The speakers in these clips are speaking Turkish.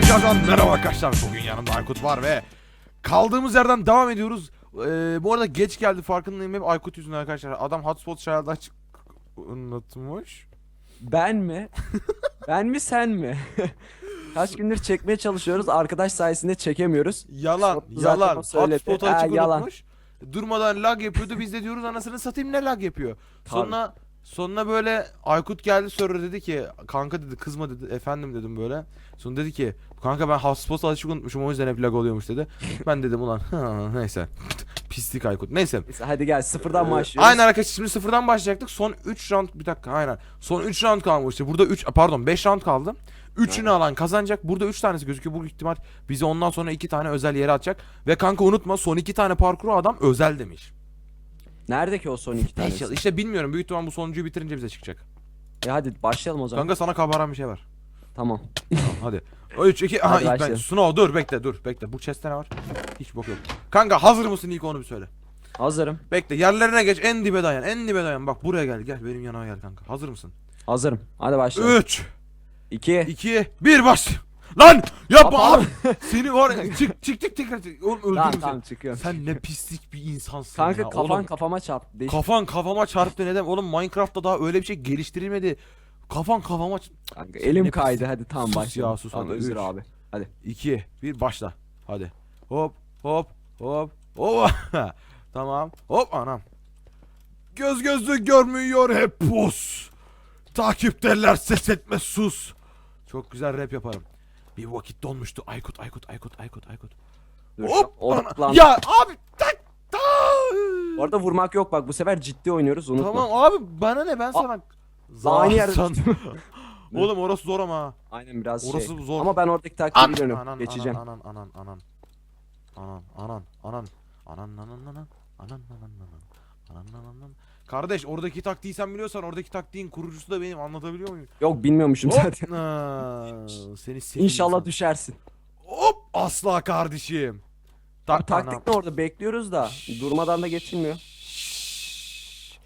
tekrardan merhaba arkadaşlar. Bugün yanımda Aykut var ve kaldığımız yerden devam ediyoruz. Ee, bu arada geç geldi farkındayım hep Aykut yüzünden arkadaşlar. Adam hotspot çağırdı açık unutmuş. Ben mi? ben mi sen mi? Kaç gündür çekmeye çalışıyoruz. Arkadaş sayesinde çekemiyoruz. Yalan, Zaten yalan. söyledi. Hotspot'u Ha, açık yalan. unutmuş. Durmadan lag yapıyordu. Biz de diyoruz anasını satayım ne lag yapıyor. Sonra sonra böyle Aykut geldi sonra dedi ki kanka dedi kızma dedi efendim dedim böyle. Sonra dedi ki kanka ben hotspot'u açık unutmuşum o yüzden hep lag oluyormuş dedi. Ben dedim ulan "Ha, neyse. Pislik Aykut. Neyse. Neyse, hadi gel sıfırdan Ee, başlıyoruz. Aynen arkadaşlar şimdi sıfırdan başlayacaktık. Son 3 round bir dakika aynen. Son 3 round kalmıştı. Burada 3 pardon 5 round kaldı. 3'ünü alan kazanacak. Burada 3 tanesi gözüküyor. Bu ihtimal bize ondan sonra 2 tane özel yere atacak. Ve kanka unutma son 2 tane parkuru adam özel demiş. Nerede ki o son iki tanesi? İşte, işte bilmiyorum. Büyük ihtimal bu sonuncuyu bitirince bize çıkacak. E hadi başlayalım o zaman. Kanka sana kabaran bir şey var. Tamam. Tamam, hadi. 3 2 aha Hadi ilk ben başlayalım. Snow dur bekle dur bekle. Bu chest'te ne var? Hiç bok yok. Kanka hazır mısın ilk onu bir söyle. Hazırım. Bekle yerlerine geç en dibe dayan en dibe dayan. Bak buraya gel gel benim yanıma gel kanka. Hazır mısın? Hazırım. Hadi başlayalım. 3 2. 2 1 baş. Lan yapma Yapma. abi. Seni var ya, çık çık çık tekrar çık. Oğlum öldürürüm Tamam seni. tamam çıkıyorum. Sen ne pislik bir insansın Kanka ya. kafan Oğlum, kafama çarptı. Değiş- kafan kafama çarptı neden? Oğlum Minecraft'ta daha öyle bir şey geliştirilmedi. Kafan kafama Kanka elim ne kaydı hadi tamam Sus başlayalım. ya, sus Tamam, hadi, özür üç. abi. Hadi. 2 1 başla. Hadi. Hop hop hop hop. tamam. Hop anam. Göz gözlü görmüyor hep pus. Takipteler ses etme sus. Çok güzel rap yaparım. Bir vakit donmuştu. Aykut, Aykut, Aykut, Aykut, Aykut. Dur, Hop! Ana- Ya abi tak tak. Bu vurmak yok bak bu sefer ciddi oynuyoruz unutma. Tamam abi bana ne ben sana. Aynı yerde- Oğlum orası zor ama. Aynen biraz Orası şey. zor. Ama ben oradaki taktiği An- biliyorum. Anan, Geçeceğim. Anan anan anan anan. Anan anan anan. Anan anan anan. Anan anan anan. Anan anan anan. Kardeş oradaki taktiği sen biliyorsan oradaki taktiğin kurucusu da benim anlatabiliyor muyum? Yok bilmiyormuşum Hop! zaten. Seni sevdim İnşallah düşersin. Hop asla kardeşim. Tak Taktik ne orada bekliyoruz da durmadan da geçilmiyor.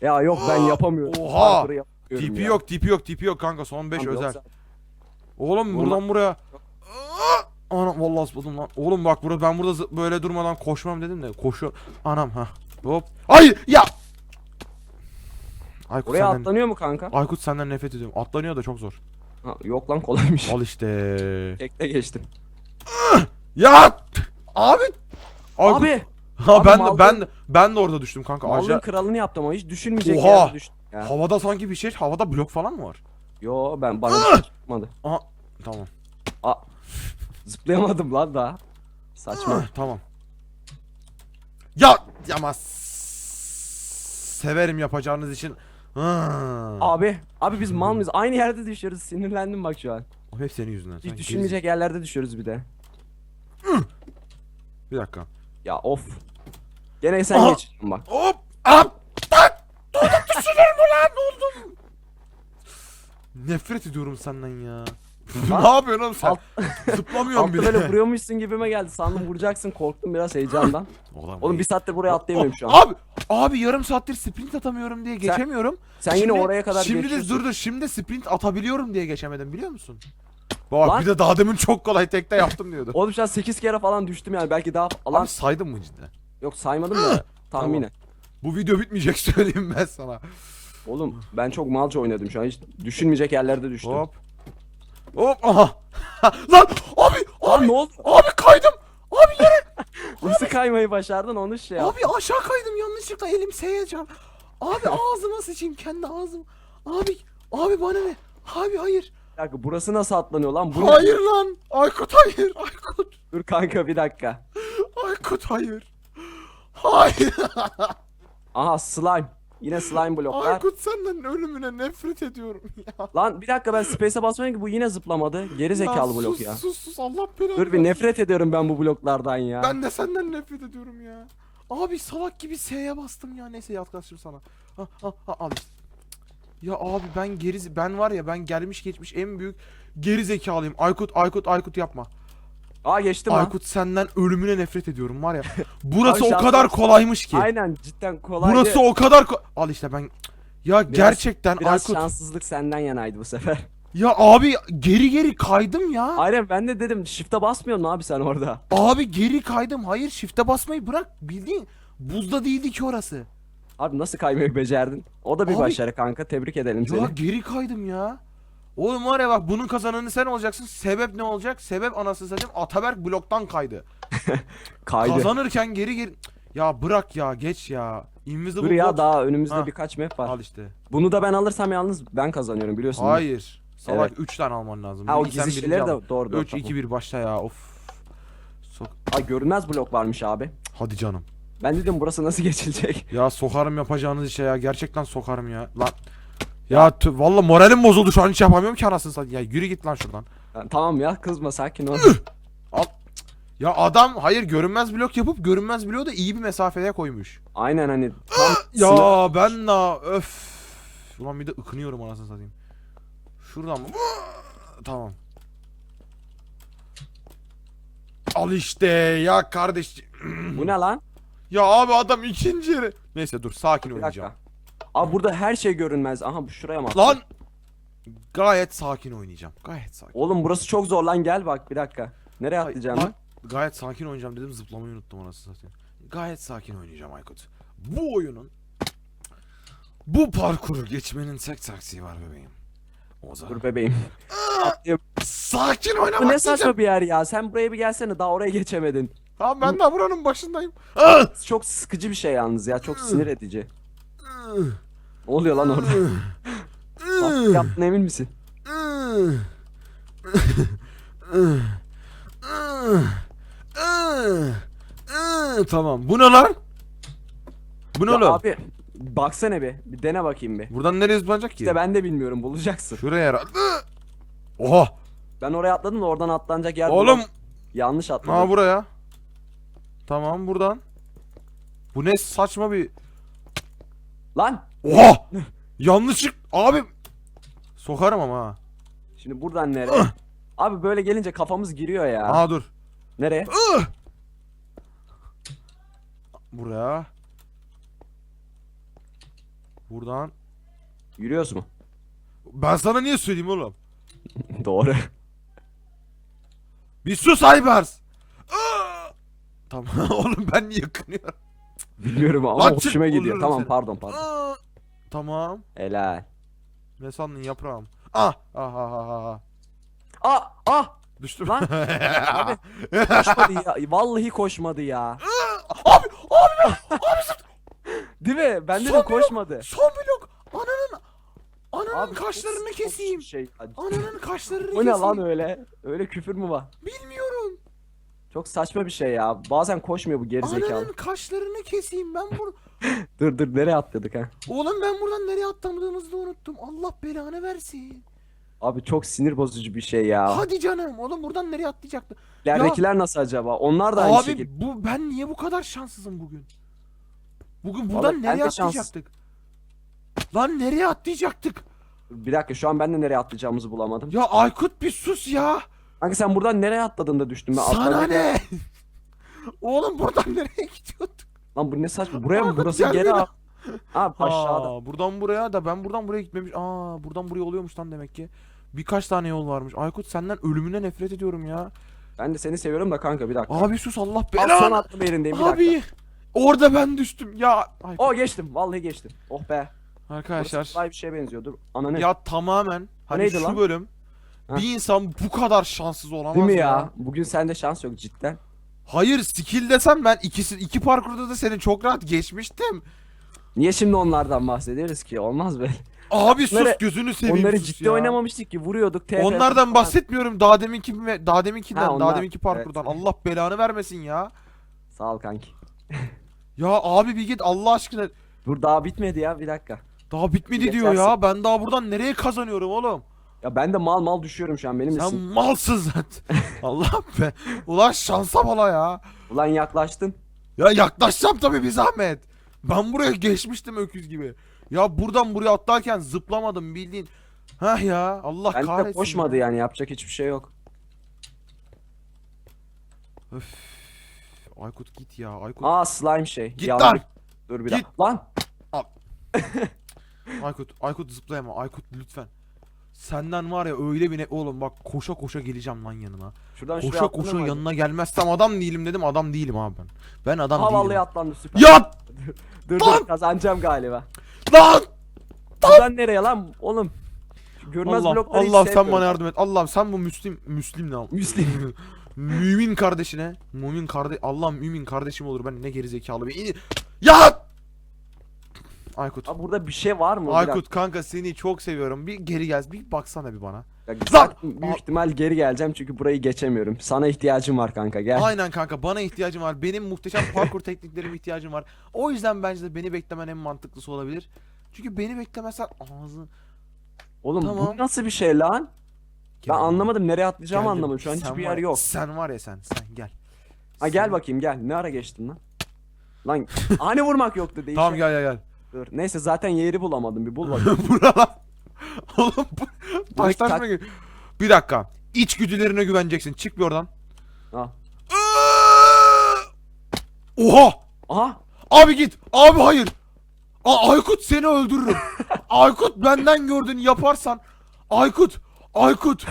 Ya yok ben yapamıyorum. Oha! Parkuru yapamıyorum Tipi ya. yok tipi yok tipi yok kanka son 5 Tamam, özel. yoksa- Oğlum Vurma- buradan buraya. Anam vallahi zıpladım lan. Oğlum bak burada ben burada zı- böyle durmadan koşmam dedim de koşuyor. Anam ha. Hop. Ay ya. Aykut Oraya senden, atlanıyor mu kanka? Aykut senden nefret ediyorum. Atlanıyor da çok zor. Ha, yok lan kolaymış. Al işte. Tekte geçtim. ya abi. Aykut. Abi ha abi ben de, ben de, ben de orada düştüm kanka. mallığın Acayip. kralını yaptım ama hiç düşünmeyecek Oha! yerde düştüm. Ya. Havada sanki bir şey. Havada blok falan mı var? Yo ben bana çıkmadı. Aha. Tamam. Aa, zıplayamadım lan daha. Saçma. Tamam. Ya ama severim yapacağınız için. Ah. Abi, abi biz mal mıyız? Aynı yerde düşüyoruz. Sinirlendim bak şu an. O hep senin yüzünden. Hiç düşünmeyecek yerlerde düşüyoruz bir de. geriz- Bir dakika. Ya of. Gene sen Aha! geç. Bak. Hop! Hop! Tak! Durdum düşünür mü lan? Oldum. Nefret ediyorum senden ya. Ne yapıyorsun oğlum sen? Alt- Zıplamıyorum Altta bile. böyle vuruyormuşsun gibime geldi. Sandım vuracaksın. Korktum biraz heyecandan. Oğlum, Oğlum bir saattir buraya atlayamıyorum şu an. Abi, abi yarım saattir sprint atamıyorum diye geçemiyorum. Sen yine Şimdi- oraya kadar Şimdi de geçiyorsun. dur dur şimdi sprint atabiliyorum diye geçemedim biliyor musun? Bak Lan- bir de daha demin çok kolay tekte yaptım diyordu. Oğlum şu an 8 kere falan düştüm yani. Belki daha lan Abi saydın mı cidden? yok saymadım da tahminen. Bu video bitmeyecek söyleyeyim ben sana. Oğlum ben çok malca oynadım şu an. Hiç düşünmeyecek yerlerde düştüm. Hop. Hop aha. Lan abi Lan abi ne oldu? abi kaydım. Abi yere Nasıl kaymayı başardın onu şey yap. abi aşağı kaydım yanlışlıkla elim çarp. Abi ağzıma sıçayım kendi ağzım. Abi abi bana ne? Abi hayır. Bir dakika burası nasıl atlanıyor lan? Bu ne? Hayır lan. Aykut hayır. Aykut. Dur kanka bir dakika. Aykut hayır. Hayır. Aha slime. Yine slime bloklar. Aykut senden ölümüne nefret ediyorum ya. Lan bir dakika ben space'e basmayayım ki bu yine zıplamadı. Geri zekalı Ya blok sus, ya. Sus sus Allah belanı. Dur bir nefret ediyorum ben bu bloklardan ya. Ben de senden nefret ediyorum ya. Abi salak gibi S'ye bastım ya. Neyse yaklaştım sana. Ha, ha, ha, al işte. Ya abi ben geri ben var ya ben gelmiş geçmiş en büyük geri zekalıyım. Aykut Aykut Aykut yapma. Aa geçtim ha. Aykut senden ölümüne nefret ediyorum var ya. Burası Abi o kadar şans- kolaymış ki. Aynen cidden kolay. Burası o kadar ko- Al işte ben ya gerçekten Biraz Aykut şanssızlık senden yanaydı bu sefer. Ya abi geri geri kaydım ya. Aynen ben de dedim shift'e basmıyorsun abi sen orada. Abi geri kaydım. Hayır shift'e basmayı bırak. Bildiğin buzda değildi ki orası. Abi nasıl kaymayı becerdin? O da bir Abi- başarı kanka. Tebrik edelim Ya seni. geri kaydım ya. Oğlum var ya bak bunun kazananı sen olacaksın. Sebep ne olacak? Sebep anasını satayım Ataberk bloktan kaydı. Kaydı. Kazanırken geri geri... Ya bırak ya geç ya. Invisible Dur ya block- daha önümüzde Ha. birkaç map var. Al işte. Bunu da ben alırsam yalnız ben kazanıyorum biliyorsun. Hayır. Salak 3 tane alman lazım. Ha o Birinci sen, gizli birinci şeyleri al. de doğru. 3 2 1 başla ya. Of. Sok. Ay görünmez blok varmış abi. Hadi canım. Ben dedim burası nasıl geçilecek? Ya sokarım yapacağınız işe ya. Gerçekten sokarım ya. Lan. Ya tü- valla moralim bozuldu şu an hiç yapamıyorum ki anasını satayım. Ya yürü git lan şuradan. Tamam ya kızma sakin ol. Ya adam hayır görünmez blok yapıp görünmez bloğu da iyi bir mesafeye koymuş. Aynen hani tam Ya sınır- ben na öf. Ulan bir de ıkınıyorum anasını satayım. Şuradan mı? Tamam. Al işte ya kardeş. Bu ne lan? Ya abi adam ikinci yere. Neyse dur sakin Bir oynayacağım. dakika. Abi burada her şey görünmez. Aha bu şuraya mı? Lan. Gayet sakin oynayacağım. Gayet sakin. Oğlum burası çok zor lan gel bak bir dakika. Nereye Ay, atlayacağım lan, lan? Gayet sakin oynayacağım dedim zıplamayı unuttum anasını satayım. Gayet sakin oynayacağım Aykut. Bu oyunun bu parkuru geçmenin tek taksiği var bebeğim. O zaman Dur bebeğim. Atlayayım. sakin oynamak Bu ne diyeceğim. saçma bir yer ya. Sen buraya bir gelsene daha oraya geçemedin. Tamam ben de buranın başındayım. Ah! Çok sıkıcı bir şey yalnız ya. Çok sinir edici. Ne oluyor lan orada? Bak, Yaptın emin misin? tamam. Bu ne lan? Bu ne Ya oğlum? abi baksana bir. Bir dene bakayım bir. Buradan nereye zıplanacak ki? İşte ben de bilmiyorum bulacaksın. Şuraya herhalde. Oha! Ben oraya atladım da oradan atlanacak yer Oğlum! bulam- Yanlış atladım. Ha buraya. Tamam buradan. Bu ne saçma bir... Lan! Oha! Yanlışlık... Abi! Sokarım ama ha. Şimdi buradan nereye? abi böyle gelince kafamız giriyor ya. Aha dur. Nereye? Buraya. Buradan. Yürüyoruz mu? Ben sana niye söyleyeyim oğlum? Doğru. Bir sus Aybars. Aa! Tamam oğlum ben niye kınıyorum? Biliyorum ama Lan hoşuma gidiyor. Tamam seni. pardon pardon. Aa! Tamam. Helal. Ne sandın yaprağım? Ah! Ah ah ah ah. Ah ah! Düştüm. Lan! Abi koşmadı ya. Vallahi koşmadı ya. abi! Abi! Değil mi? Ben Son dedim blok. koşmadı. Son blok! Ananın! Ananın Abi kaşlarını çok- keseyim. Şey. Ananın kaşlarını Bu ne keseyim. lan öyle? Öyle küfür mü var? Bilmiyorum. Çok saçma bir şey ya. Bazen koşmuyor bu gerizekalı. Ananın kaşlarını keseyim ben bur. Dur dur nereye atladık ha? Oğlum ben buradan nereye atlamadığımızı da unuttum. Allah belanı versin. Abi çok sinir bozucu bir şey ya. Hadi canım. Oğlum buradan nereye atlayacaktı? İleridekiler nasıl acaba? Onlar da aynı Abi şekilde. bu ben niye bu kadar şanssızım bugün? Bugün buradan ben nereye de şans- atlayacaktık? Lan nereye atlayacaktık? Bir dakika şu an ben de nereye atlayacağımızı bulamadım. Ya Aykut bir sus ya. Kanka sen buradan nereye atladın da düştün ben Sana atladım. ne? Oğlum buradan nereye gidiyorduk? Lan bu ne saçma. Buraya mı? Burası geri al. Ha aşağıda. Aa, buradan buraya da ben buradan buraya gitmemiş. Aa buradan buraya oluyormuş lan demek ki. Birkaç tane yol varmış. Aykut senden ölümüne nefret ediyorum ya. Ben de seni seviyorum da kanka bir dakika. Abi sus Allah belanı. attım yerindeyim bir dakika. Abi orada ben düştüm ya. Aykut. O geçtim. Vallahi geçtim. Oh be. Arkadaşlar. Burası kolay bir şeye benziyor. Dur. Ananı. Ya tamamen hani neydi şu lan? bölüm. Bir insan bu kadar şanssız olamaz Değil mi ya? Bugün sende şans yok cidden. Hayır skill desem ben ikisi iki parkurda da seni çok rahat geçmiştim. Niye şimdi onlardan bahsediyoruz ki? Olmaz be. Abi sus Onları- gözünü seveyim Onları sus ciddi ya. oynamamıştık ki. Vuruyorduk. TP Onlardan bahsetmiyorum. Daha deminki ve daha deminkinden, Ha, daha onlar, deminki parkurdan. Allah belanı vermesin ya. Sağ ol kanki. Ya abi bir git Allah aşkına. Dur daha bitmedi ya bir dakika. Daha bitmedi diyor Geçersin. ya. Ben daha buradan nereye kazanıyorum oğlum? Ya ben de mal mal düşüyorum şu an benim Sen misin? malsın zaten. Allah be. Ulan şansa bala ya. Ulan yaklaştın. Ya yaklaşacağım tabii bir zahmet. Ben buraya geçmiştim öküz gibi. Ya buradan buraya atlarken zıplamadım bildiğin. Hah ya Allah Ben kahretsin. de koşmadı ya. yani yapacak hiçbir şey yok. Öf. Aykut git ya Aykut. Aa slime şey. Git Yavru- lan. Dur bir Git. dakika. Lan. Aykut Aykut zıplayama Aykut lütfen. Senden var ya öyle bir ne oğlum bak koşa koşa geleceğim lan yanına. Şuradan şuraya Koşa koşa mı acaba? yanına gelmezsem adam değilim dedim adam değilim abi ben. Ben adam Ha değilim. vallahi atlandı süper. Yat Dur Lan! dur kazanacağım galiba. lan! Buradan nereye lan oğlum? Şu Görmez Allah blokları hiç Allah sen sevmiyorum. bana yardım et. Allah'ım sen bu Müslim Müslim ne al? Müslim. mümin kardeşine, mümin kardeş Allah mümin kardeşim olur. Ben ne geri zekalı bir Ya! Aykut. Abi burada bir şey var mı? Aykut kanka seni çok seviyorum. Bir geri gel. Bir baksana bir bana. dakika. Lan! Büyük ihtimal geri geleceğim çünkü burayı geçemiyorum. Sana ihtiyacım var kanka gel. Aynen kanka bana ihtiyacım var. Benim muhteşem parkur tekniklerime ihtiyacım var. O yüzden bence de beni beklemen en mantıklısı olabilir. Çünkü beni beklemezsen ağzı Oğlum Tamam. bu nasıl bir şey lan? Ben anlamadım nereye atlayacağımı Geldim. anlamadım. Şu an Sen hiçbir var- yer yok. Sen var ya sen. Sen gel. Ha gel Sen- bakayım gel. Ne ara geçtin lan? Lan hani vurmak yoktu değişik. Tamam gel gel gel. Dur. Neyse zaten yeri bulamadım bir bul bakayım. Bura lan. Oğlum bu tak- mı? gel- Bir dakika. İçgüdülerine güveneceksin. Çık bir oradan. ha. Oha! Aha. Abi git. Abi hayır. A Aykut seni öldürürüm. Aykut benden gördüğünü yaparsan. Aykut. Aykut.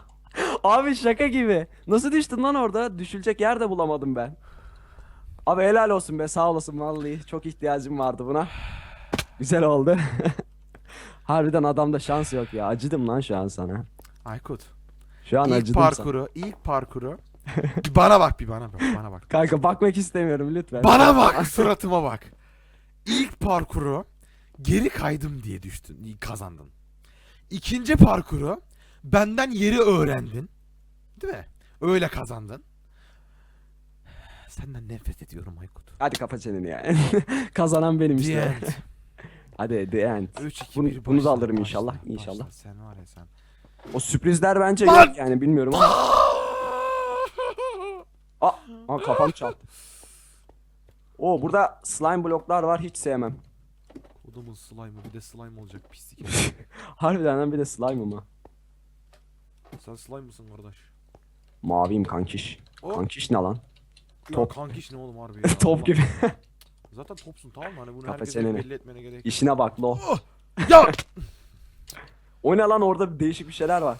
Abi şaka gibi. Nasıl düştün lan orada? Düşülecek yer de bulamadım ben. Abi helal olsun be sağ olasın vallahi. Çok ihtiyacım vardı buna. Güzel oldu. Harbiden adamda şans yok ya. Acıdım lan şu an sana. Aykut. Şu an İlk acıdım sana. parkuru, ilk parkuru. bir bana bak bir bana bak, bana bak. Kanka bakmak istemiyorum lütfen. Bana bak, suratıma bak. İlk parkuru geri kaydım diye düştün, kazandın. İkinci parkuru benden yeri öğrendin. Değil mi? Öyle kazandın. Senden nefret ediyorum Aykut. Hadi kapa çeneni ya. Kazanan benim The işte. end. Hadi the end. 3 2 Bunu- 1 bunu da alırım inşallah, inşallah. Sen var ya sen. O sürprizler bence Lan! yok yani bilmiyorum ama. Aa, aa kafam çarptı. Oo burada slime bloklar var hiç sevmem. Odamın slime'ı bir de slime olacak pislik. Harbiden lan bir de slime mı? sen slime mısın kardeş? Maviyim kankiş. O Kankiş ne lan? Ya top. kankiş ne oğlum harbi ya. Top Allah- gibi. Zaten topsun tamam mı? Hani bunu Kafa herkese çeneni. belli etmene gerek yok. İşine bak lo. Ya! O ne lan orada bir değişik bir şeyler var.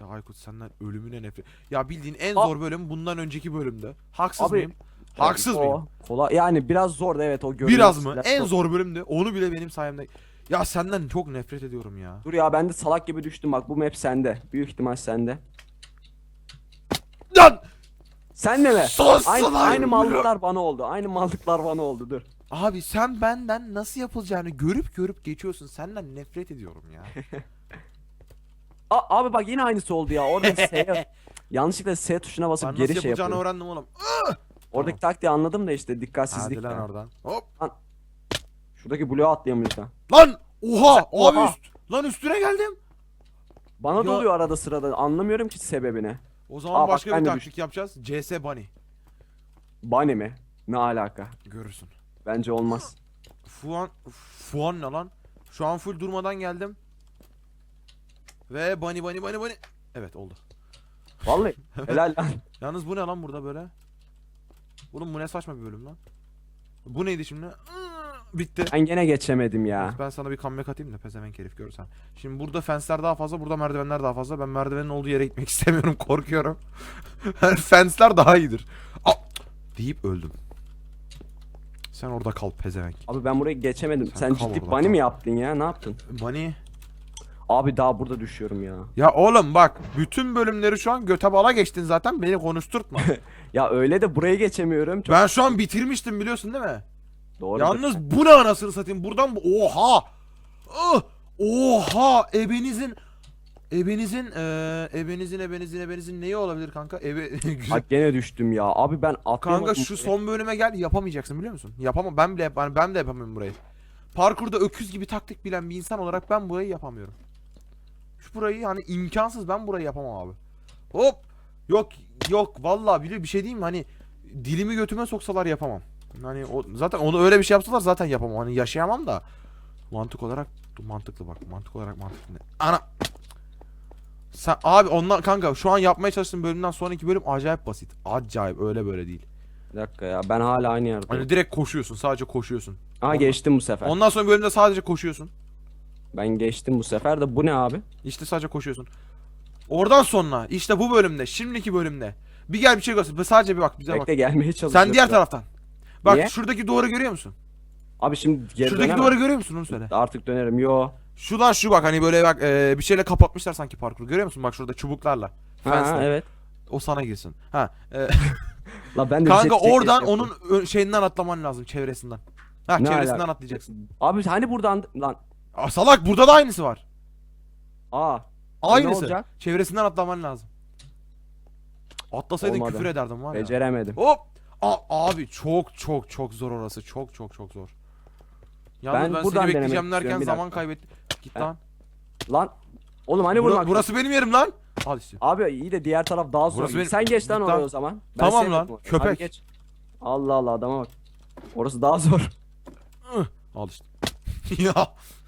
Ya Aykut senden ölümüne nefret. Ya bildiğin en Aa! zor bölüm bundan önceki bölümde. Haksız Abi, mıyım? Haksız o, mıyım? Kolay yani biraz zor da evet o görünüyor. Biraz mı? En zor. bölümdü. Onu bile benim sayemde. Ya senden çok nefret ediyorum ya. Dur ya ben de salak gibi düştüm bak bu map sende. Büyük ihtimal sende. Lan! Sen de mi? Aynı, lan! aynı mallıklar bana oldu. Aynı mallıklar bana oldu dur. Abi sen benden nasıl yapılacağını görüp görüp geçiyorsun. Senden nefret ediyorum ya. A- abi bak yine aynısı oldu ya. Orada S yanlışlıkla S tuşuna basıp ben nasıl geri şey yapılacağını yapıyorum. öğrendim oğlum. Oradaki taktiği anladım da işte dikkatsizlik. Hadi lan ya. oradan. Hop. Şuradaki bloğa atlayamıyoruz ha. Lan! Oha! Sen- Abi oha! üst. Lan üstüne geldim. Bana da Ya- oluyor arada sırada. Anlamıyorum ki sebebini. O zaman Aa, bak başka ben bir de taktik yapacağız. CS Bunny. Bunny mi? Ne alaka? Görürsün. Bence olmaz. Fuan Fuan ne lan? Şu an full durmadan geldim. Ve bunny bunny bunny bunny. Evet oldu. Vallahi helal lan. Yalnız bu ne lan burada böyle? Oğlum bu ne saçma bir bölüm lan. Bu neydi şimdi? Bitti. Ben gene geçemedim ya. Ben sana bir comeback atayım da pezevenk herif görsen. Şimdi burada fensler daha fazla, burada merdivenler daha fazla. Ben merdivenin olduğu yere gitmek istemiyorum, korkuyorum. fensler daha iyidir. Aa! deyip öldüm. Sen orada kal pezevenk. Abi ben burayı geçemedim. Sen Sen, kal ciddi orada, bunny kal. mi yaptın ya? Ne yaptın? Bunny. Abi daha burada düşüyorum ya. Ya oğlum bak bütün bölümleri şu an göte bala geçtin zaten beni konuşturtma. Ya öyle de burayı geçemiyorum. Çok ben şu an bitirmiştim biliyorsun değil mi? Doğru. Yalnız bu ne anasını satayım buradan bu oha. Ah! Oha ebenizin ebenizin eee ebenizin ebenizin ebenizin neyi olabilir kanka? Ebe güzel. Bak gene düştüm ya. Abi ben atlayamadım. Kanka şu son bölüme gel yapamayacaksın biliyor musun? Yapamam ben bile ben, ben de yapamıyorum burayı. Parkurda öküz gibi taktik bilen bir insan olarak ben burayı yapamıyorum. Şu burayı yani imkansız ben burayı yapamam abi. Hop. Yok yok vallahi bile bir şey diyeyim mi? Hani dilimi götüme soksalar yapamam. Hani o zaten onu öyle bir şey yapsalar zaten yapamam. Hani yaşayamam da mantık olarak mantıklı bak. Mantık olarak mantıklı. Ana sen abi ondan kanka şu an yapmaya çalıştığım bölümden sonraki bölüm acayip basit. Acayip öyle böyle değil. Bir dakika ya ben hala aynı yerdeyim. Hani direkt koşuyorsun. Sadece koşuyorsun. Aa geçtim bu sefer. Ondan sonra bölümde sadece koşuyorsun. Ben geçtim bu sefer de bu ne abi? İşte sadece koşuyorsun. Oradan sonra işte bu bölümde, şimdiki bölümde. Bir gel bir şey göster. Sadece bir bak bize bak. Bekle gelmeye çalışıyorum. Sen diğer taraftan. Bak Niye? şuradaki duvarı görüyor musun? Abi şimdi geri Şuradaki dönemem. duvarı görüyor musun onu söyle. Artık dönerim. Yo. Şu lan şu bak hani böyle bak e, bir şeyle kapatmışlar sanki parkuru. Görüyor musun? Bak şurada çubuklarla. Ha, Fence'le. evet. O sana girsin. Ha. e, La ben de bir kanka jet oradan onun ö- şeyinden atlaman lazım çevresinden. Ha Ne çevresinden alaka? atlayacaksın. Abi hani buradan lan. Aa, salak burada da aynısı var. Aa. Aynısı. olacak? Çevresinden atlaman lazım. Atlasaydın Olmadı. küfür ederdim var ya. Beceremedim. Hop. A- abi çok çok çok zor orası. Çok çok çok zor. Yalnız Ben ben, buradan seni bekleyeceğim derken zaman kaybettim. Git lan. Lan. Oğlum hani Bura- vurmak. burası benim yerim lan. Al işte. Abi iyi de diğer taraf daha zor. Benim- Sen geç lan oraya o zaman. Tamam sevmedim lan, orayı. köpek. Geç. Allah Allah adama bak. Orası daha zor. Al işte. ya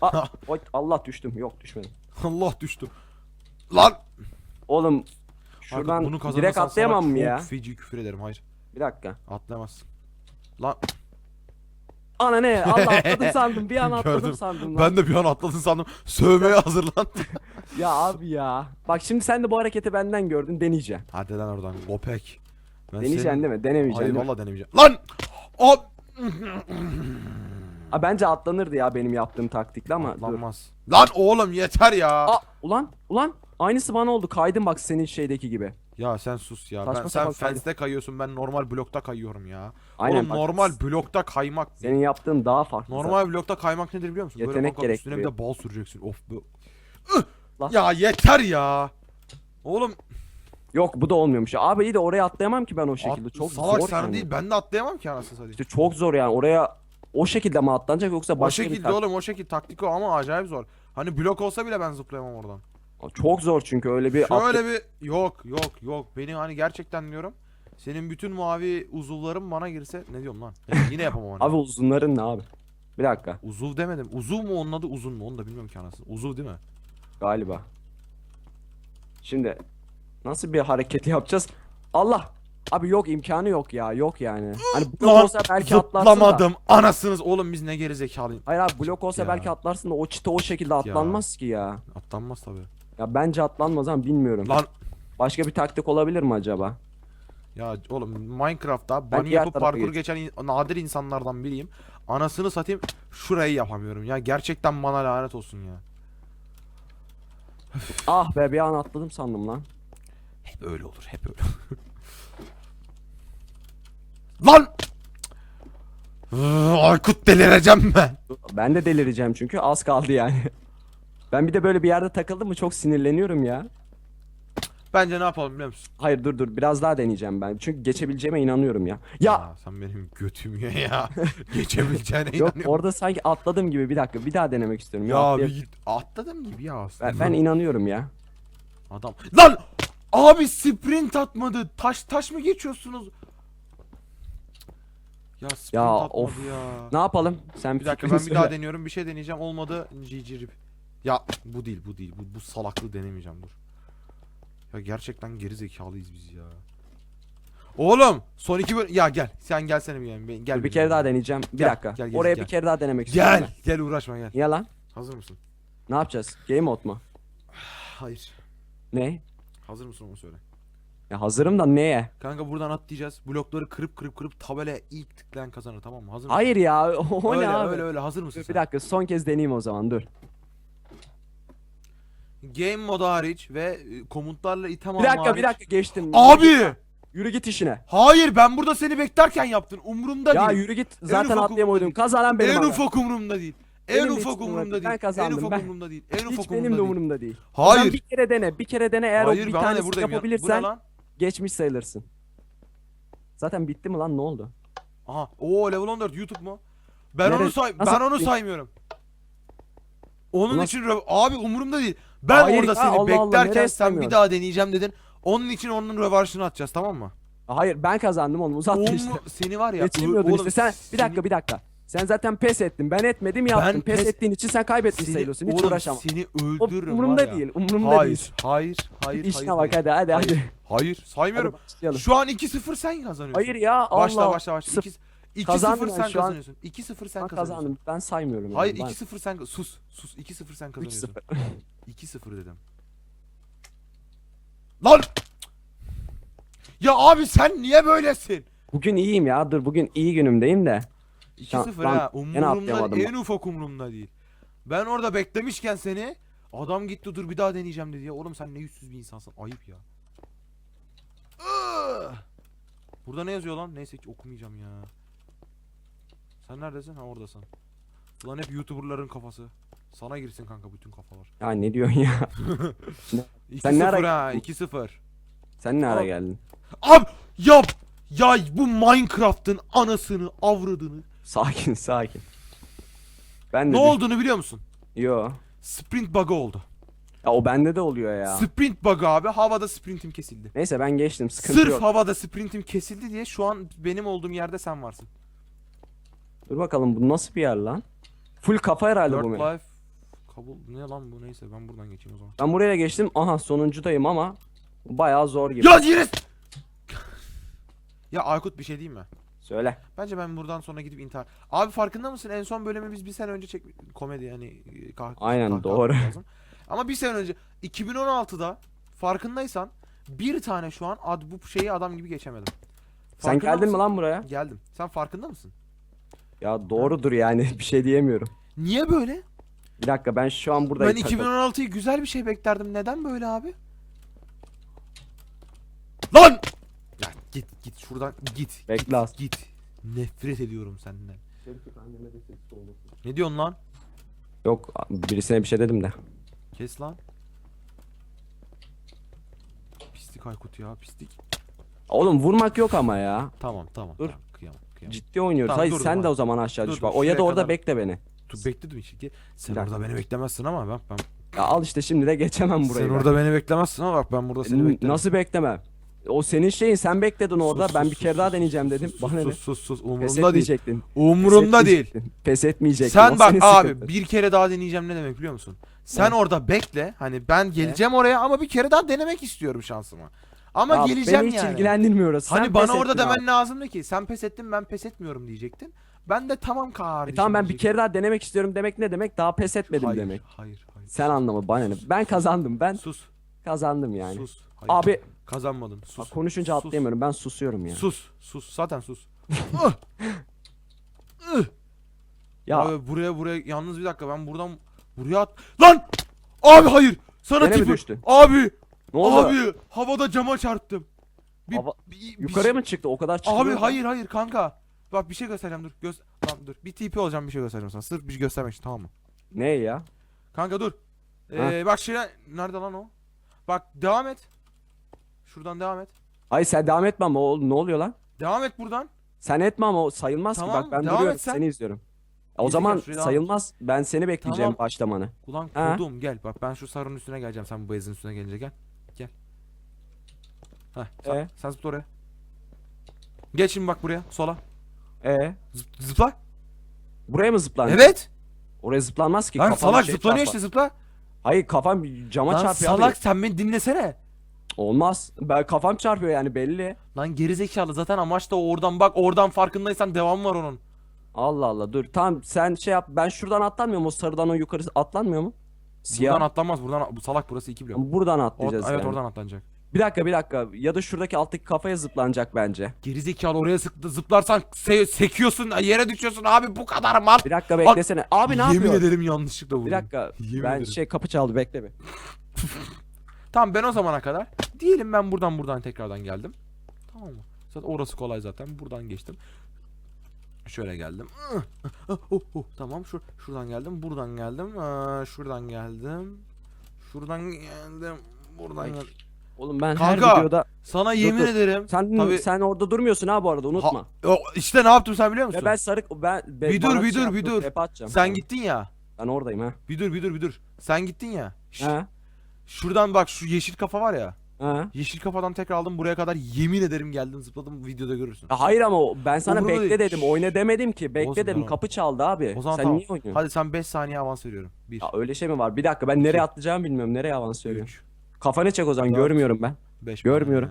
Aa, oy, Allah düştüm. Yok düşmedim. Allah düştü. Lan. Oğlum Artık şuradan bunu kazanırsan direkt atlayamam mı ya? Çok feci küfür ederim. Hayır. Bir dakika. Atlayamazsın. Lan Ana ne? Allah atladım sandım. Bir an atladım Gördüm. sandım lan. ben de bir an atladın sandım. Sövmeye hazırlandım. Ya abi ya. Bak şimdi sen de bu hareketi benden gördün. Deneyeceksin. Hadi lan oradan. Gopek. Ben Deneyeceksin değil mi? Denemeyeceksin. Hayır değil mi? valla denemeyeceğim. Lan! Hop! Aa, bence atlanırdı ya benim yaptığım taktikle ama dur. Atlanmaz. Lan oğlum yeter ya. Aa, ulan ulan aynısı bana oldu. Kaydım bak senin şeydeki gibi. Ya sen sus ya. Saçma ben, sen sapan kaydı. fence'de kayıyorsun ben normal blokta kayıyorum ya. Aynen oğlum bak, normal blokta kaymak. Senin yaptığın daha farklı. zaten. Normal blokta kaymak nedir biliyor musun? Böyle Yetenek kankam üstüne bir de bal süreceksin. Of be. Lan. Ya yeter ya. Oğlum Yok bu da olmuyormuş. Abi iyi de oraya atlayamam ki ben o şekilde. at- çok salak zor sen yani. değil ben de atlayamam ki anasını satayım. İşte çok zor yani. Oraya o şekilde mi atlanacak yoksa O başka bir şekilde tak- oğlum o şekilde taktik o ama acayip zor. Hani blok olsa bile ben zıplayamam oradan. Çok zor çünkü öyle bir Şöyle bir yok yok yok beni hani gerçekten diyorum. Senin bütün mavi uzuvların bana girse ne diyorum lan? Yani yine yapamam onu. Abi uzunların ne abi? Bir dakika Uzuv demedim. Uzuv mu onun adı uzun mu onu da bilmiyorum ki anasını. Uzuv değil mi? galiba. Şimdi nasıl bir hareket yapacağız? Allah! Abi yok imkanı yok ya. Yok yani. Hani blok olsa belki atlarsın da. Anasınız oğlum biz ne geri zekalıyım. Hayır abi blok olsa Ya. belki atlarsın da o çite o şekilde atlanmaz ki ya. Atlanmaz tabii. Ya bence atlanmaz ama bilmiyorum. Lan Başka bir taktik olabilir mi acaba? ya oğlum Minecraft'ta Ben bunny diğer yapıp tarafa parkur geçen in- nadir insanlardan biriyim. Anasını satayım şurayı yapamıyorum ya. Gerçekten bana lanet olsun ya. Ah be bir an atladım sandım lan. Hep öyle olur, hep öyle. Lan! Iıı, Aykut delireceğim ben. Ben de delireceğim çünkü az kaldı yani. Ben bir de böyle bir yerde takıldım mı çok sinirleniyorum ya. Bence ne yapalım biliyor musun? Hayır dur dur biraz daha deneyeceğim ben. Çünkü geçebileceğime inanıyorum ya. Ya sen benim götüm ya ya. Geçebileceğine yok inanıyorum. orada sanki atladım gibi bir dakika bir daha denemek istiyorum. Ya, Ya bir git. Atladım gibi ya aslında. ben, ben inanıyorum ya. Adam. Lan! Abi sprint atmadı. Taş taş mı geçiyorsunuz? Ya sprint Ya, atmadı of. ya. Ne yapalım? Sen Bir dakika fikrini ben bir daha deniyorum. Bir şey deneyeceğim. Olmadı. GG rip. Ya bu değil bu değil. Bu, bu salaklığı denemeyeceğim dur. Ya gerçekten geri zekalıyız biz ya. Oğlum son iki bölüm ya gel sen gelsene bir yani gel bir kere daha deneyeceğim. Bir Gel, dakika. gel, gel, Oraya gel. bir kere daha denemek istiyorum. gel ben. gel uğraşma gel Niye lan? hazır mısın Ne yapacağız? Game mode mu? hayır Ne? hazır mısın onu söyle Ya hazırım da neye? kanka buradan atlayacağız blokları kırıp kırıp kırıp tabelaya ilk tıklayan kazanır tamam mı hazır mısın Hayır ya. O öyle, ne abi? öyle öyle hazır mısın Dur, sen? bir dakika son kez deneyeyim o zaman dur. Game modu hariç ve e, komutlarla item Bir alma dakika bir hariç- dakika geçtim. abi Yürü git işine. hayır ben burada seni beklerken yaptın umurumda Ya değil yürü git. Zaten ufak umurumda Kazanan benim en aga. ufak umurumda değil en Benim de hiç ufak umurumda umurumda değil. değil Ben kazandım, en ufak ben- umurumda değil en ufak Hiç benim umurumda de değil umurumda değil. hayır Sen bir kere dene. Bir kere dene. Eğer o hayır bir bana ne tanesini buradayım ya. Bu ne yapabilirsen lan geçmiş sayılırsın. Zaten bitti mi lan ne oldu? Aha. Oo level 14 YouTube mu? Ben Nerede? onu say Nasıl- ben onu saymıyorum. Onun Nasıl- için rö- abi umurumda değil. Ben Hayır orada ya, seni Allah Allah, beklerken nereye sen bir daha deneyeceğim dedin. Onun için onun rövanşını atacağız tamam mı? Hayır ben kazandım oğlum uzattı Oğlum, işte. seni var ya. Geçemiyordun oğlum, işte. Sen bir dakika bir dakika. Sen zaten pes ettin. Ben etmedim yaptın. Ben pes, pes- ettiğin için sen kaybetmiş seni, sayılıyorsun. Hiç oğlum, uğraşamam. Seni O öldürürüm umurumda ya. değil. Umurumda değil. Hayır, hayır, hayır, İşine hayır. bak hadi hadi hadi. Hayır, saymıyorum. Hadi başlayalım. Şu an 2-0 sen kazanıyorsun. Hayır ya Allah. Başla başla başla. Sıf- 2 Kazandım 2-0 ben sen şu an. kazanıyorsun. 2-0 sen Ben kazanıyorsun. kazandım. Ben saymıyorum. yani. Hayır Ben- 2-0 sen sus sus 2-0 sen kazanıyorsun. 3-0. 2-0 dedim. Lan! Ya abi sen niye böylesin? Bugün iyiyim ya. Dur bugün iyi günümdeyim de. 2-0 lan ha. gene Umurumda atlayamadım en ufak umurumda değil. Ben orada beklemişken seni adam gitti dur bir daha deneyeceğim dedi ya. Oğlum sen ne yüzsüz bir insansın. Ayıp ya. Iıı! Burada ne yazıyor lan? Neyse hiç okumayacağım ya. Sen neredesin? Ha oradasın. Ulan hep YouTuber'ların kafası. Sana girsin kanka bütün kafalar. Ya ne diyorsun ya? 2-0 Sen ne ara ha 2-0. Sen ne ara geldin? Abi yap. Ya bu Minecraft'ın anasını avradını. Sakin sakin. Ben de Ne düş- olduğunu biliyor musun? Yo. Sprint bug'ı oldu. Ya o bende de oluyor ya. Sprint bug'ı abi havada sprintim kesildi. Neyse ben geçtim. Sıkıntı Sırf yok. havada sprintim kesildi diye şu an benim olduğum yerde sen varsın. Dur bakalım bu nasıl bir yer lan? Full kafa herhalde Third bu. benim. life kabul ne lan bu neyse ben buradan geçeyim o zaman. Ben buraya geçtim. Aha sonuncudayım ama bayağı zor gibi. Ya yine Ya Aykut bir şey diyeyim mi? Söyle. Bence ben buradan sonra gidip intihar. Abi farkında mısın? En son bölümü biz bir sene önce çek komedi yani e, kah- Aynen, kahkaha doğru. atmak lazım. Ama bir sene önce 2016'da farkındaysan bir tane şu an ad, bu şeyi adam gibi geçemedim. Sen Farkında geldin mi mısın? lan buraya? Geldim. Sen farkında mısın? Ya doğrudur yani bir şey diyemiyorum. Niye böyle? Bir dakika ben şu an buradayım. Ben 2016'yı güzel bir şey beklerdim. Neden böyle abi? Lan! Ya git git şuradan git. Bekle az. Git. Nefret ediyorum senden. Ne diyorsun lan? Yok birisine bir şey dedim de. Kes lan. Pislik Aykut ya pislik. Oğlum vurmak yok ama ya. Tamam tamam. Dur. Tamam, kıyamam. Ciddi oynuyoruz. Tamam, Hayır dur, sen dur de o zaman aşağı Dur, düş dur, bak. O ya şuraya da orada kadar- bekle beni. Dur bekledim işte. Sen Bir dakika. orada beni beklemezsin ama ben, ben Ya al işte şimdi de geçemem burayı. sen ben. orada beni beklemezsin ama bak ben burada seni N- beklerim. Nasıl beklemem? O senin şeyin sen bekledin orada. Sus, ben sus, bir kere sus, daha sus, deneyeceğim sus, dedim. sus, Bana ne? Sus sus sus Pes umurumda değil. etmeyecektin. Umurumda Pes değil. etmeyecektin. Pes etmeyecektin. Sen O bak senin abi sıkıntın. bir kere daha deneyeceğim ne demek biliyor musun? Sen orada bekle. Hani ben geleceğim oraya ama bir kere daha denemek istiyorum şansımı. Ama Ya geleceğim beni hiç yani. ilgilendirmiyor. Sen Hani bana pes orada ettin abi. demen lazımdı ki sen pes ettin ben pes etmiyorum diyecektin. Ben de tamam kardeşim. E tamam ben bir diyecektim. kere daha denemek istiyorum demek ne demek? Daha pes etmedim hayır, demek. Hayır hayır. Sen anlama bana ne? Ben kazandım. Ben Sus. kazandım yani. Sus. Hayır. Abi Kazanmadın. Sus. bak konuşunca Sus. atlayamıyorum. Ben susuyorum ya. Sus. Sus. Zaten sus. Ya Abi buraya buraya yalnız bir dakika ben buradan buraya at. Lan! Abi hayır. Sana Gene mi tipi. Abi. Ne oldu? Abi havada cama çarptım. Bir, Hava- bir- bir Yukarıya şey- mı çıktı? O kadar çıktı. Abi hayır hayır kanka. Bak bir şey göstereceğim dur. Göz Lan dur. Bir TP olacağım bir şey göstereceğim sana. Sırf bir şey göstermek için tamam mı? Ne ya? Kanka dur. Ee, bak şey nerede lan o? Bak devam et. Şuradan devam et. Hayır sen devam etme ama o ne oluyor lan? Devam et buradan. Sen etme ama o sayılmaz Tamam, ki bak ben devam duruyorum et sen. seni izliyorum. O zaman gel, şuraya devam et. sayılmaz. Ben seni bekleyeceğim Tamam. başlamanı. Ulan Ha. kodum gel. Bak ben şu sarının üstüne geleceğim. Sen bu beyazın üstüne gelince gel. Heh, sen, Ee? sen zıpla oraya. Geç şimdi bak buraya. Sola. E Zıp- zıpla. buraya mı zıplan? Evet. Oraya zıplanmaz ki. Lan kafam salak şey zıplanıyor çarpar. işte zıpla. Hayır kafam cama Lan çarpıyor salak abi. sen beni dinlesene. Olmaz. Ben kafam çarpıyor yani belli. Lan gerizekalı zaten amaç da oradan bak oradan farkındaysan devam var onun. Allah Allah dur. Tamam sen şey yap. Ben şuradan atlanmıyor mu? O sarıdan o yukarı atlanmıyor mu? Siyah. Buradan atlanmaz. Buradan bu salak burası 2 blok. Buradan Or- atlayacağız evet yani. oradan atlanacak. Bir dakika bir dakika. Ya da şuradaki alttaki kafaya zıplanacak bence. Gerizekalı oraya zıplarsan se- sekiyorsun yere düşüyorsun abi bu kadar mal. Bir dakika beklesene. Abi ne Yemin yapıyor? ederim yanlışlıkla vurdum. Bir dakika. Yemin ben ederim. şey kapı çaldı bekle bir. Tamam ben o zamana kadar diyelim ben buradan buradan tekrardan geldim. Tamam mı? Zaten orası kolay zaten. Buradan geçtim. Şöyle geldim. Oh, oh, Tamam şu şuradan geldim. Buradan geldim. Aa, şuradan geldim. Şuradan geldim. Buradan geldim. Oğlum ben Kanka, her videoda Sana yemin dur. ederim. sen Tabii- sen orada durmuyorsun ha bu arada unutma. Ha, o, işte ne yaptım sen biliyor musun? Ve ben sarık ben be- Bir dur, bana bir şey dur, bir dur. tepe atacağım. Sen gittin ya. Ben oradayım ha. Bir dur bir dur bir dur. Sen gittin ya. Ha? Şuradan bak şu yeşil kafa var ya. Ha? Yeşil kafadan tekrar aldım buraya kadar yemin ederim geldim zıpladım videoda görürsün. Ya hayır ama o- ben sana Umurumda bekle değil. dedim. Oyna demedim ki. Bekle Olsun, dedim. tamam. Kapı çaldı abi. O zaman Sen tamam. niye oynuyorsun? Hadi sen 5 saniye avans veriyorum. 1 Ya öyle şey mi var? Bir dakika ben nereye atlayacağımı bilmiyorum. Nereye avans söylüyorum. 3 Kafanı çek o zaman Dört. görmüyorum ben. 5 Görmüyorum.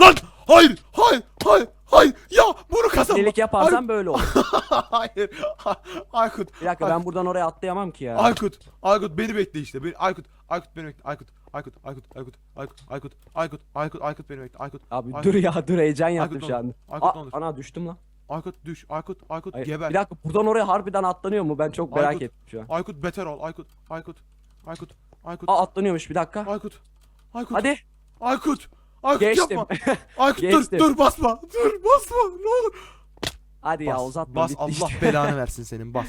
Lan! Hayır. Hayır. Hayır. Hayır. Ya bunu kazanma. Delilik yaparsan böyle olur. Hayır. hayır. Aykut. Bir dakika ben buradan oraya atlayamam ki ya. Aykut, Aykut beni bekle işte. Beni, Aykut, Aykut beni bekle. Aykut, Aykut, Aykut, Aykut, Aykut, Aykut, Aykut, Aykut, Aykut beni bekle. Aykut, Abi Aykut, dur ya dur heyecan yaptım Aykut şu anda. Aykut Aa, olur? ana düştüm lan. Aykut düş. Aykut, Aykut, Ay, Aykut bir geber. dakika buradan oraya harbiden atlanıyor mu? Ben çok merak Aykut. ettim şu an. Aykut beter ol. Aykut, Aykut, Aykut, Aykut, Aa atlanıyormuş bir dakika. Aykut, Aykut, Hadi Aykut, Aykut geçtim. yapma. Aykut Geçtim. dur, dur basma. Dur basma. Ne olur. Hadi ya Bas, uzatma Bas bitti Allah işte. belanı versin senin bas.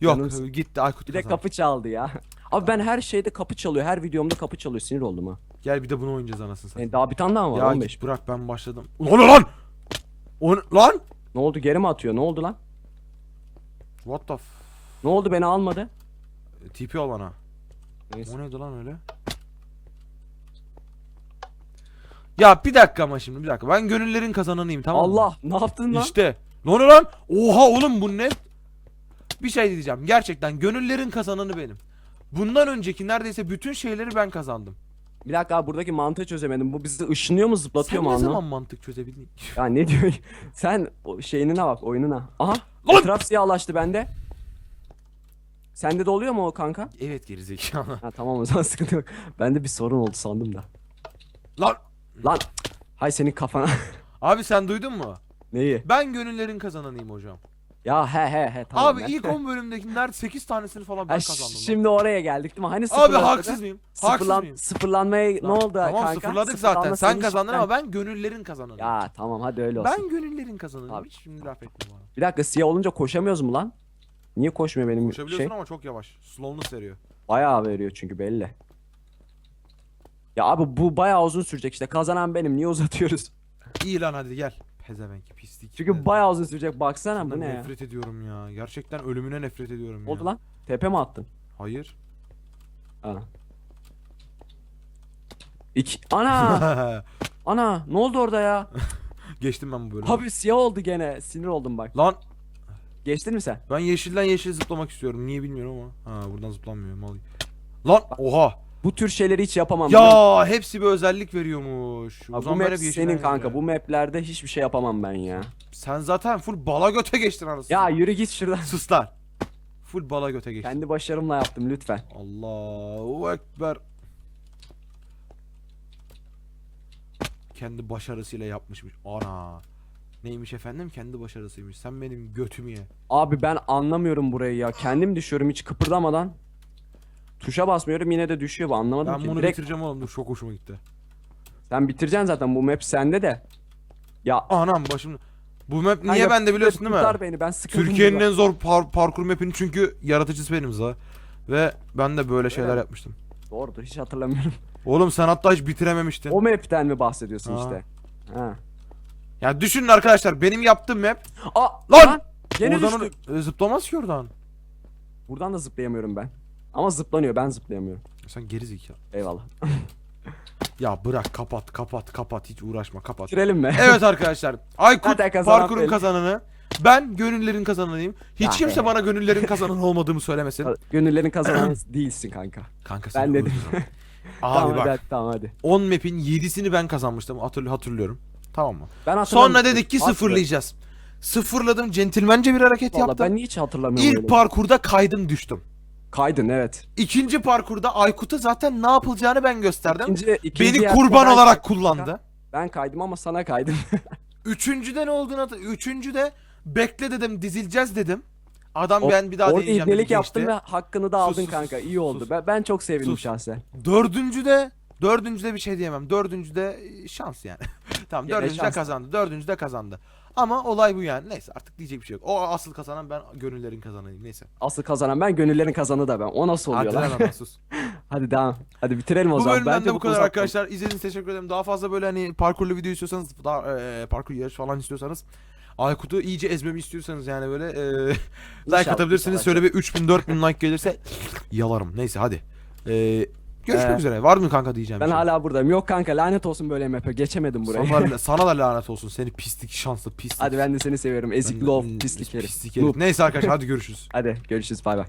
Yok Canım- gitti Aykut Bir de kazandı. kapı çaldı ya. Abi ben her şeyde kapı çalıyor. Her videomda kapı çalıyor. Sinir oldum ha. Gel bir de bunu oynayacağız anasını satayım. Yani daha bir tane daha mı var? Ya 15. git bırak ben başladım. Ne oluyor lan? O ne- lan? Ne oldu? Geri mi atıyor? Ne oldu lan? What the f... Ne oldu? Beni almadı. TP ol bana. Neyse. O neydi lan öyle? Ya bir dakika ama şimdi bir dakika. Ben gönüllerin kazananıyım tamam mı? Allah ne yaptın lan? İşte. Ne oluyor lan? Oha oğlum bu ne? Bir şey diyeceğim. Gerçekten gönüllerin kazananı benim. Bundan önceki neredeyse bütün şeyleri ben kazandım. Bir dakika abi buradaki mantığı çözemedim. Bu bizi ışınlıyor mu zıplatıyor Sen mu ne anlam? zaman mantık çözebildin? Ya ne diyor? Sen o şeyine bak oyununa. Aha. Lan! Etraf siyahlaştı bende. Sende de oluyor mu o kanka? evet gerizekalı. Ha tamam o zaman sıkıntı yok. Bende bir sorun oldu sandım da. lan! Lan. Hay senin kafana. Abi sen duydun mu? Neyi? Ben gönüllerin kazananıyım hocam. Ya he he he tamam. Abi ben- ilk 10 bölümdekiler 8 tanesini falan ben Ha, kazandım. lan. Şimdi oraya geldik değil mi? Hani Abi sıfırladık haksız mıyım? Haksız Sıfırlan, mıyım? sıfırlanmaya ne oldu Tamam kanka? sıfırladık Sıfırlanma zaten. Sen kazandın işinden. ama ben gönüllerin kazananıyım. Ya tamam hadi öyle olsun. ben gönüllerin kazananıyım. Abi. Hiç şimdi laf etme bana. Bir dakika siyah olunca koşamıyoruz mu lan? Niye koşmuyor benim Koşabiliyorsun şey? ama çok yavaş. Slowness veriyor. Bayağı veriyor çünkü belli. Ya abi bu bayağı uzun sürecek işte. Kazanan benim. Niye uzatıyoruz? İyi lan hadi gel. Pezevenk pislik. Çünkü bayağı uzun sürecek. Baksana bu ne ya? nefret ediyorum ya. Gerçekten ölümüne nefret ediyorum Ne ya. oldu lan? Tepe mi attın? Hayır. Ha. İki... Ana! Ana! Ne oldu orada ya? Geçtim ben bu bölümü. Abi siyah oldu gene. Sinir oldum bak. Lan Geçtin mi sen? ben yeşilden yeşil zıplamak istiyorum. Niye bilmiyorum ama. Ha buradan zıplanmıyor. Mal. Lan oha. Bu tür şeyleri hiç yapamam. Ya hepsi bir özellik veriyormuş. Abi bu map senin kanka. Bu maplerde hiçbir şey yapamam ben ya. Sen zaten full bala göte geçtin anasını. Ya yürü git şuradan. Sus lan. Full bala göte geçtin. Kendi başarımla yaptım lütfen. Allahu Ekber. Kendi başarısıyla yapmışmış. Ana. Neymiş efendim? Kendi başarısıymış. Sen benim götümü ye. Abi ben anlamıyorum burayı ya. Kendim düşüyorum hiç kıpırdamadan. Tuşa basmıyorum yine de düşüyor bu anlamadım Ben ki. bunu Direkt bitireceğim oğlum. Dur çok hoşuma gitti. sen bitireceksin zaten bu map sende de. Ya Anam başım. Bu map niye kanka, bende biliyorsun değil mi? kurtar beni ben sıkıldım. Türkiye'nin en zor par- parkur map'ini çünkü yaratıcısı benim za. Ve ben de böyle şeyler mi? yapmıştım. Doğrudur hiç hatırlamıyorum. Oğlum sen hatta hiç bitirememiştin. o map'ten mi bahsediyorsun Ha. işte? Ha. Yani düşünün arkadaşlar benim yaptığım map. Aa Lan! Gene oradan düştüm. or- e, zıplamaz ki oradan. Buradan da zıplayamıyorum ben. Ama zıplanıyor ben zıplayamıyorum. Sen geri zekalı. Eyvallah. Ya bırak kapat kapat kapat hiç uğraşma kapat. Bitirelim mi? Evet arkadaşlar. Aykut Zaten kazanan parkurun benim. kazananı. Ben gönüllerin kazananıyım. Hiç Ya kimse be. bana gönüllerin kazananı olmadığımı söylemesin. Gönüllerin kazananı değilsin kanka. Kanka Ben sen dedim. öldün. Abi tamam bak hadi, tamam hadi. 10 map'in 7'sini ben kazanmıştım hatırl- hatırlıyorum. Tamam mı? Ben hatırlamıyorum. Sonra dedik ki sıfırlayacağız. Sıfırladım centilmence bir hareket Vallahi yaptım. ben hiç hatırlamıyorum İlk parkurda kaydım düştüm. Kaydın evet. İkinci parkurda Aykut'a zaten ne yapılacağını ben gösterdim. İkinci, ikinci Beni kurban ben olarak kullandı. Ben kaydım ama sana kaydım. Üçüncüde ne olduğunu hatır- Üçüncüde bekle dedim dizileceğiz dedim. Adam ben bir daha Orada deneyeceğim dedi, ibnelik yaptın geçti. ve hakkını da aldın sus, kanka. sus, İyi oldu. sus. Ben, ben çok sevindim Sus. şahsen. Dördüncüde Dördüncüde bir şey diyemem. Dördüncüde e, şans yani. tamam Gene dördüncüde şans. kazandı. Dördüncüde kazandı. Ama olay bu yani. Neyse artık diyecek bir şey yok. O asıl kazanan ben gönüllerin kazanayım. Neyse. Asıl kazanan ben, gönüllerin kazanı da ben. O nasıl oluyor Hadi lan? lan sus. Hadi devam. Hadi bitirelim o bu zaman. bölümden Bence de bu kadar arkadaşlar. İzlediğiniz için teşekkür ederim. Daha fazla böyle hani parkurlu video istiyorsanız, daha e, parkur yarış falan istiyorsanız Aykut'u iyice ezmemi istiyorsanız yani böyle e, like İnşallah, atabilirsiniz. inşallah. Şöyle bir 3000 4000 like gelirse yalarım. Neyse hadi. E, görüşmek Ee, üzere. Var mı kanka diyeceğim Ben bir şey? hala buradayım. Yok kanka lanet olsun böyle map'e. Geçemedim burayı. Sana, sana da lanet olsun. Seni pislik şanslı pislik. Hadi ben de seni seviyorum. Ezik Ben- love pislik herif. Pislik herif. Noob. Neyse arkadaşlar hadi görüşürüz. Hadi görüşürüz bay bay.